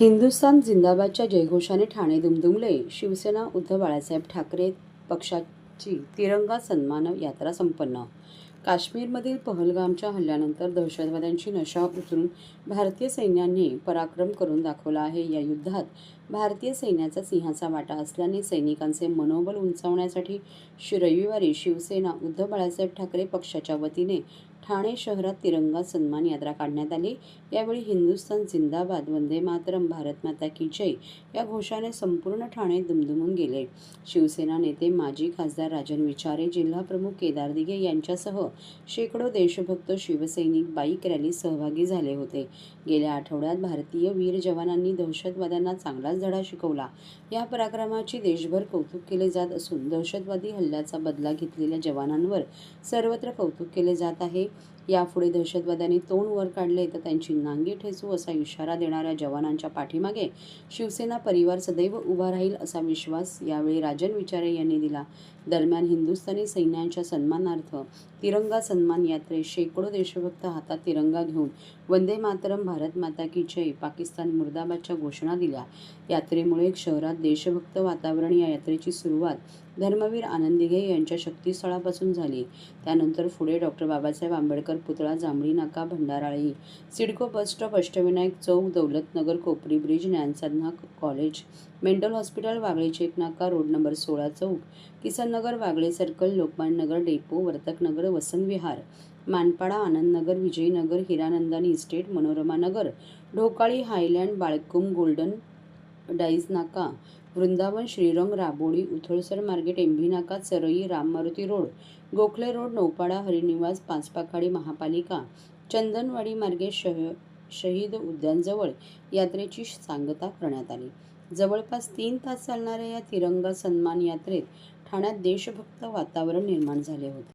हिंदुस्थान जिंदाबादच्या जयघोषाने ठाणे दुमदुमले शिवसेना उद्धव बाळासाहेब ठाकरे पक्षाची तिरंगा सन्मान यात्रा संपन्न काश्मीरमधील पहलगामच्या हल्ल्यानंतर दहशतवाद्यांची नशा उतरून भारतीय सैन्याने पराक्रम करून दाखवला आहे. या युद्धात भारतीय सैन्याचा सिंहाचा वाटा असल्याने सैनिकांचे मनोबल उंचावण्यासाठी रविवारी शिवसेना उद्धव बाळासाहेब ठाकरे पक्षाच्या वतीने ठाणे शहरात तिरंगा सन्मान यात्रा काढण्यात आली. यावेळी हिंदुस्थान जिंदाबाद वंदे मातरम भारत माता की जय या घोषाने संपूर्ण ठाणे दुमदुमून गेले. शिवसेना नेते माजी खासदार राजन विचारे जिल्हाप्रमुख केदार दिघे यांच्यासह शेकडो देशभक्त शिवसैनिक बाईक रॅलीत सहभागी झाले होते. गेल्या आठवड्यात भारतीय वीर जवानांनी दहशतवाद्यांना चांगलाच धडा शिकवला. या पराक्रमाची देशभर कौतुक केले जात असून दहशतवादी हल्ल्याचा बदला घेतलेल्या जवानांवर सर्वत्र कौतुक केले जात आहे. यापुढे दहशतवाद्यांनी तोंड वर काढले तर त्यांची नांगी ठेचू असा इशारा देणाऱ्या जवानांच्या पाठीमागे शिवसेना परिवार सदैव उभा राहील असा विश्वास यावेळी राजन विचारे यांनी दिला. दरम्यान हिंदुस्थानी सैन्यांच्या सन्मानार्थ तिरंगा सन्मान यात्रेत शेकडो देशभक्त हातात तिरंगा घेऊन वंदे मातरम भारत माता की जय पाकिस्तान मुर्दाबादच्या घोषणा दिल्या. यात्रेमुळे शहरात देशभक्त वातावरण या यात्रेची सुरुवात धर्मवीर आनंदिघे यांच्या शक्तीस्थळापासून झाली. त्यानंतर पुढे डॉक्टर बाबासाहेब आंबेडकर पुतळा Jambhali Naka Bhandarali CIDCO bus stop Ashtavinayak Chowk Daulatnagar Kopri bridge Dnyansadhana college mental hospital Wagle check Naka road number सोळा Chowk Kisannagar Wagle circle Lokmanya Nagar depot Vartaknagar Vasantvihar Manpada Anandnagar Vijaynagar Hiranandani estate Manorama Nagar Dhokali highland Balkum golden dyes Naka Vrindavan Shrirang Rabodi Uthalsar market MV Naka Charai Ram Maruti road Gokhale road Naupada Harinivas Pachpakhadi महापालिका चंदनवाडी मार्गे शह शहीद उद्यानजवळ यात्रेची सांगता करण्यात आली. जवळपास तीन तास चालणाऱ्या या तिरंगा सन्मान यात्रेत ठाण्यात देशभक्त वातावरण निर्माण झाले होते.